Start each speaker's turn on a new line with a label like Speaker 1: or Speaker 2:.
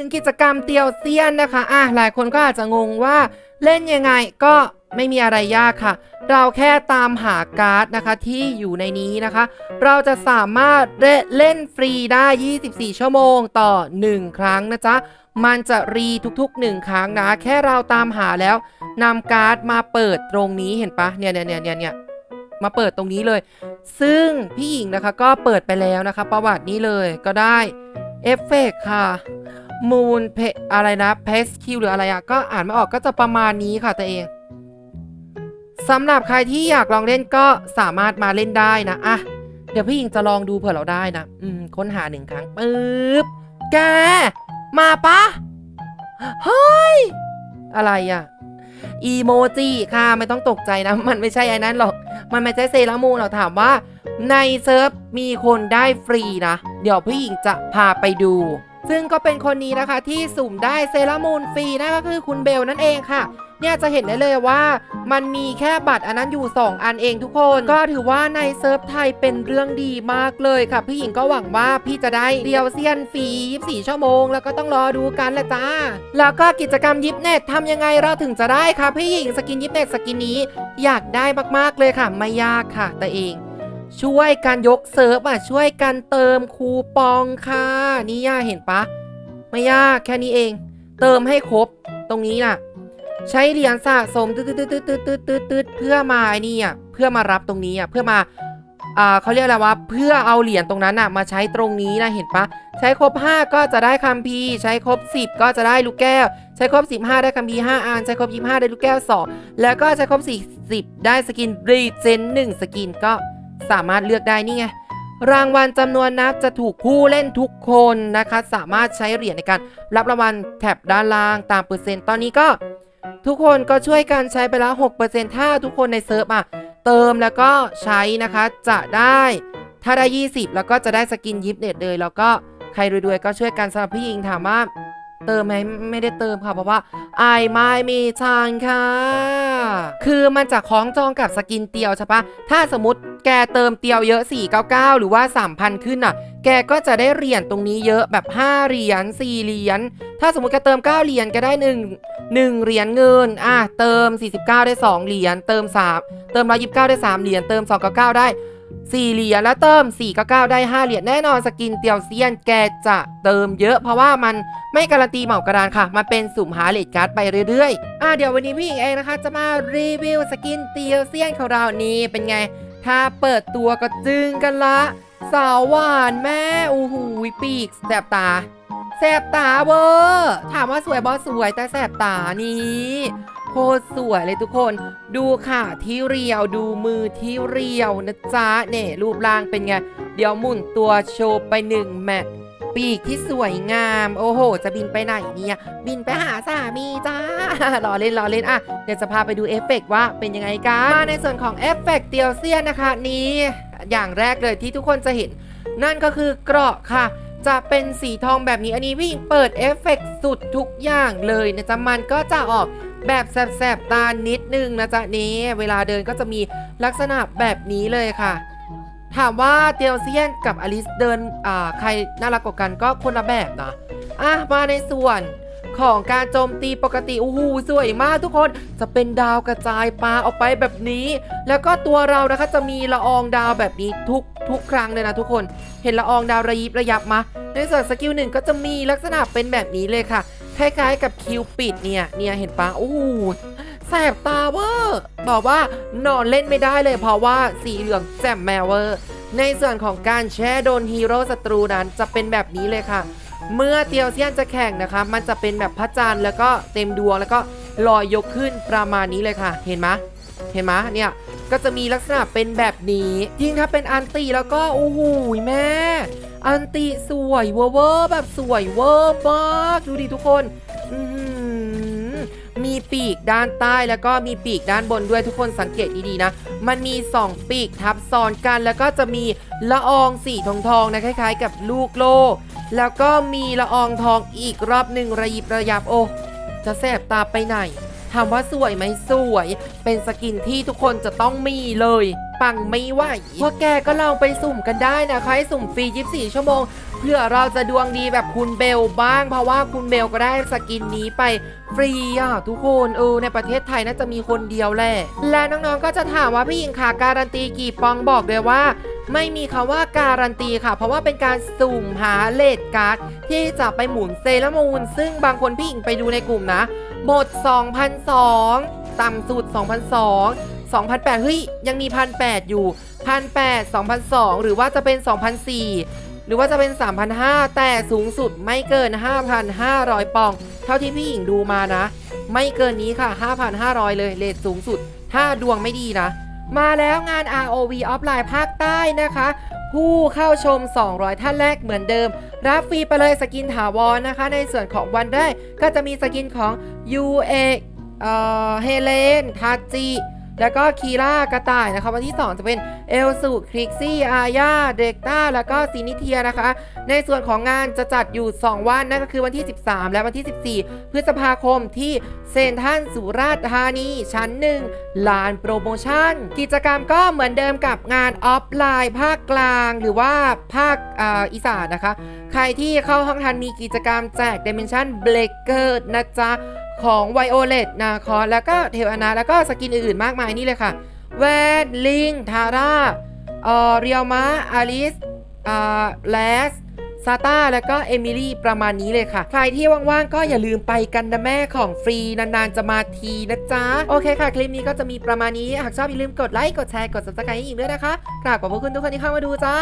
Speaker 1: ึงกิจกรรมเตียวเซียนนะคะ อะ หลายคนก็อาจจะงงว่าเล่นยังไงก็ไม่มีอะไรยากค่ะ เราแค่ตามหาการ์ดนะคะที่อยู่ในนี้นะคะ เราจะสามารถเล่นเล่นฟรีได้ 24 ชั่วโมงต่อ 1 ครั้งนะจ๊ะ มันจะรีทุกๆ 1 ครั้งนะ แค่เราตามหาแล้วนำการ์ดมาเปิดตรงนี้เห็นปะเนี่ยเนี่ยเนี่ยเนี่ยเนี่ยมาเปิดตรงนี้เลย ซึ่งพี่หญิงนะคะก็เปิดไปแล้วนะคะ ประวัตินี้เลยก็ได้เอฟเฟกค่ะ มูนเพอะไรนะเพสคิวหรืออะไรอะก็อ่านไม่ออกก็จะประมาณนี้ค่ะตัวเองสำหรับใครที่อยากลองเล่นก็สามารถมาเล่นได้นะอะเดี๋ยวพี่หญิงจะลองดูเผื่อเราได้นะ อืม ค้นหาหนึ่งครั้งปึ๊บ แก มาปะ เฮ้ย อะไรอะอีโมจิค่ะ ไม่ต้องตกใจนะ มันไม่ใช่ไอ้นั้นหรอก มันไม่ใช่เซรามูนเราถามว่า ในเซิร์ฟมีคนได้ฟรีนะ เดี๋ยวพี่หญิงจะพาไปดู ซึ่งก็เป็นคนนี้นะคะที่สุ่มได้เซรามูนฟรีนั่นก็คือคุณเบลนั่นเองค่ะ เนี่ยจะเห็นได้เลยว่ามันมีแค่บัตรอันนั้นอยู่ 2 อันเองทุกคน ก็ถือว่าในเซิร์ฟไทยเป็นเรื่องดีมากเลยค่ะ พี่หญิงก็หวังว่าพี่จะได้เดียวเซียนฟรี24 ชั่วโมง แล้วก็ต้องรอดูกันแหละจ้า แล้วก็กิจกรรมยิปเน็ตทำยังไงเราถึงจะได้ค่ะพี่หญิงสกินยิปเน็ตสกินนี้ อยากได้มากๆเลยค่ะ ไม่ยากค่ะแต่เอง ช่วยกันยกเซิร์ฟอะช่วยกันเติมคูปองค่ะ นี่ย่าเห็นปะไม่ยากแค่นี้เอง เติมให้ครบตรงนี้น่ะ ใช้เหรียญสะสมตืดตืดตืดตืดตืดตืดตืดเพื่อมาไอ้นี่อะเพื่อมารับตรงนี้อะเพื่อมาอ่าเขาเรียกอะไรวะเพื่อเอาเหรียญตรงนั้นอะมาใช้ตรงนี้นะเห็นปะใช้ครบ 5 ก็จะได้คัมภีร์ใช้ครบ 10 ก็จะได้ลูกแก้ว ใช้ครบ 15 ได้คัมภีร์5อันใช้ครบ 25 ได้ลูกแก้ว 2 แล้วก็ใช้ครบ 40 ได้สกินรีเจน1สกินก็ สามารถเลือกได้นี่ไงรางวัลจำนวนนับจะถูกผู้เล่นทุกคนนะคะ สามารถใช้เหรียญในการรับรางวัลแถบด้านล่างตามเปอร์เซ็นต์ตอนนี้ก็ ทุกคนก็ช่วยกันใช้ไปแล้ว6%ถ้าทุกคนในเซิร์ฟอะเติมแล้วก็ใช้นะคะจะได้ถ้าได้ 20 แล้วก็จะได้สกินยิปเน็ตเลย แล้วก็ใครรวยๆก็ช่วยกันสำหรับพี่หญิงถามว่า เติมไหมไม่ได้เติมค่ะเพราะว่าไอไม่มีทางค่ะ คือมันจะคล้องจองกับสกินเตียวใช่ปะถ้าสมมติแกเติมเตียวเยอะ 499 หรือว่า 3,000 ขึ้นอะ แกก็จะได้เหรียญตรงนี้เยอะแบบ 5 เหรียญ 4 เหรียญ ถ้าสมมติแกเติม 9 เหรียญแก็ได้ 1 1 เหรียญเงิน อะ เติม 49 ได้ 2 เหรียญ เติม 3 เติม 129 ได้ 3 เหรียญ เติม 299 ได้ 4เหรียญแล้วเติม499ได้ 5 เหรียญแน่นอนสกินเตียวเซียนแกจะเติมเยอะ เพราะว่ามันไม่การันตีเหมากระดานค่ะ มันเป็นสุ่มหาเลดการ์ดไปเรื่อยๆ อะเดี๋ยววันนี้พี่หญิงเองนะคะ จะมารีวิวสกินเตียวเซียนของเรานี่เป็นไง ถ้าเปิดตัวก็จึงกันละ สาวหวานแม่อู้หูปีกแสบตาแสบตาเวอร์ถามว่าสวยบอสวยแต่แสบตานี่ โคตรสวยเลยทุกคน ดูค่ะที่เรียวดูมือที่เรียวนะจ๊ะเนี่ยรูปร่างเป็นไง เดี๋ยวหมุนตัวโชว์ไปหนึ่งแมทปีกที่สวยงาม โอ้โห จะบินไปไหนเนี่ย บินไปหาสามีจ้ารอเล่นรอเล่นอะเดี๋ยวจะพาไปดูเอฟเฟกต์ว่าเป็นยังไงกันมาในส่วนของเอฟเฟกต์เตียวเซียนนะคะนี้ อย่างแรกเลยที่ทุกคนจะเห็น นั่นก็คือเกราะค่ะ จะเป็นสีทองแบบนี้อันนี้วิ่งเปิดเอฟเฟกต์สุดทุกอย่างเลยนะจ๊ะมันก็จะออก แบบแสบๆตานิดนึงนะจ๊ะนี้ เวลาเดินก็จะมีลักษณะแบบนี้เลยค่ะ ถามว่าเตียวเซียนกับอลิสเดินอ่าใครน่ารักกว่ากันก็คนละแบบนะอะมาในส่วนของการโจมตีปกติโอ้โหสวยมากทุกคนจะเป็นดาวกระจายปลาออกไปแบบนี้ แล้วก็ตัวเรานะคะจะมีละอองดาวแบบนี้ทุกทุกครั้งเลยนะทุกคน เห็นละอองดาวระยิบระยับมาในส่วนสกิลหนึ่งก็จะมีลักษณะเป็นแบบนี้เลยค่ะ คล้ายๆกับคิวปิดเนี่ย เนี่ยเห็นปะโอ้โหแสบตาเวอร์บอกว่านอนเล่นไม่ได้เลยเพราะว่าสีเหลืองแจ่มแมวเวอร์ ในส่วนของการแช่โดนฮีโร่ศัตรูนั้นจะเป็นแบบนี้เลยค่ะ เมื่อเตียวเซียนจะแข่งนะคะ มันจะเป็นแบบพระจันทร์แล้วก็เต็มดวงแล้วก็ลอยยกขึ้นประมาณนี้เลยค่ะ เห็นไหมเห็นไหมเนี่ย ก็จะมีลักษณะเป็นแบบนี้ ยิ่งถ้าเป็นอันตีแล้วก็โอ้โหแม่ อันติสวยเวอร์แบบสวยเวอร์มากดูดิทุกคนมีปีกด้านใต้แล้วก็มีปีกด้านบนด้วยทุกคนสังเกตดีๆนะ มันมี 2 ปีกทับซ้อนกัน แล้วก็จะมีละอองสีทองทองๆนะคล้าย ๆ กับลูกโลก แล้วก็มีละอองทองอีกรอบหนึ่งระยิบระยับโอ้จะแสบตาไปไหน ถามว่าสวยไหมสวย เป็นสกินที่ทุกคนจะต้องมีเลย ปังไม่ไหวพวกแกก็ลองไปสุ่มกันได้นะคะให้สุ่มฟรี 24 ชั่วโมง เพื่อเราจะดวงดีแบบคุณเบลบ้าง เพราะว่าคุณเบลก็ได้สกินนี้ไปฟรีอะทุกคนเออในประเทศไทยน่าจะมีคนเดียวแหละและน้องๆก็จะถามว่าพี่หญิงค่ะการันตีกี่ปองบอกเลยว่าไม่มีคำว่าการันตีค่ะ เพราะว่าเป็นการสุ่มหาเลดการ์ดที่จะไปหมุนเซรามูนซึ่งบางคนพี่หญิงไปดูในกลุ่มนะ หมด2,002 ต่ำสุด 2,002 2,008 เฮ้ย ยังมี1,008อยู่1,008 2,002 หรือว่าจะเป็น 2,004 หรือว่าจะเป็น3,005แต่สูงสุดไม่เกิน 5,500 ปอง เท่าที่พี่หญิงดูมานะ ไม่เกินนี้ค่ะ 5,500 เลยเลทสูงสุด ถ้าดวงไม่ดีนะ มาแล้วงาน ROV ออฟไลน์ภาคใต้นะคะ ผู้เข้าชม 200 ท่านแรกเหมือนเดิม รับฟรีไปเลยสกินถาวรนะคะ ในส่วนของวันแรกก็จะมีสกินของ UA เอ่อเฮเลนทาจิ แล้วก็คีร่ากระต่ายนะคะวันที่ 2 จะเป็นเอลสุคริกซี่อาญาเด็กต้าแล้วก็ซีนิเทียนะคะ ในส่วนของงานจะจัดอยู่ 2 วันนั่นก็คือวันที่ 13 และวันที่ 14 พฤษภาคมที่เซนทันสุราษฎร์ธานี ชั้น 1 ลานโปรโมชั่น กิจกรรมก็เหมือนเดิมกับงานออฟไลน์ภาคกลางหรือว่าภาคอ่าอีสานนะคะ ใครที่เข้าห้องทันมีกิจกรรมแจก Dimension Breaker นะจ๊ะ ของ Violet นาคอแล้วก็เทวอนาแล้วก็สกินอื่นๆมากมายนี่เลยค่ะแวนลิงทาร่าเอ่อเรียวมาอลิสอ่าแลสซาต้าแล้วก็เอมิลี่ประมาณนี้เลยค่ะ ใครที่ว่างๆ ก็อย่าลืมไปกันนะแม่ของฟรี นานๆ จะมาทีนะจ๊ะ โอเคค่ะ คลิปนี้ก็จะมีประมาณนี้ หากชอบอย่าลืมกดไลค์ กดแชร์ กด subscribe ให้อีกด้วยนะคะกราบขอบพระคุณทุกคนที่เข้ามาดูจ้า